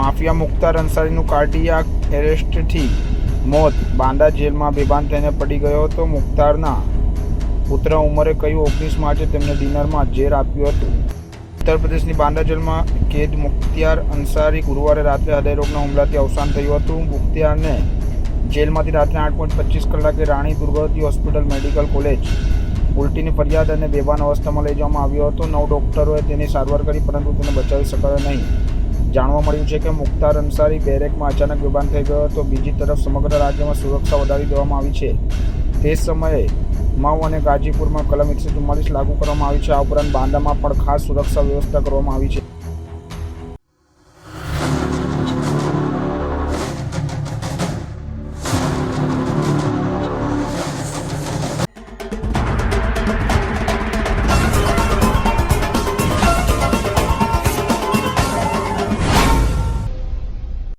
Mafia Mukhtar અંસારીનું cardiac એરેસ્ટથી મોત. બાંદા જેલમાં બેભાન થઈને પડી ગયો હતો મુખ્તારના પુત્ર. ઉમરે કહ્યું, ઓગણીસ માર્ચે તેમને ડિનરમાં ઝેર આપ્યું હતું. ઉત્તર પ્રદેશની બાંદા જેલમાં કેદ મુખ્તિયાર અંસારી ગુરુવારે રાત્રે હૃદયરોગના હુમલાથી અવસાન થયું હતું. મુખ્તિયારને જેલમાંથી રાત્રે આઠ પોઈન્ટ પચીસ કલાકે Rani Durgavati hospital medical college ઉલટીની ફરિયાદ અને બેભાન અવસ્થામાં લઈ જવામાં આવ્યો હતો. નવ ડૉક્ટરોએ તેની સારવાર કરી, પરંતુ તેને બચાવી શકાયો નહીં. જાણવા મળ્યું છે કે મુખ્તાર અંસારી બેરેકમાં અચાનક બેભાન થઈ ગયો હતો. બીજી તરફ સમગ્ર રાજ્યમાં સુરક્ષા વધારી દેવામાં આવી છે. તે સમયે માઉ અને ગાજીપુરમાં કલમ એકસો ચુમ્માલીસ લાગુ કરવામાં આવી છે. આ ઉપરાંત બાંદામાં પણ ખાસ સુરક્ષા વ્યવસ્થા કરવામાં આવી છે.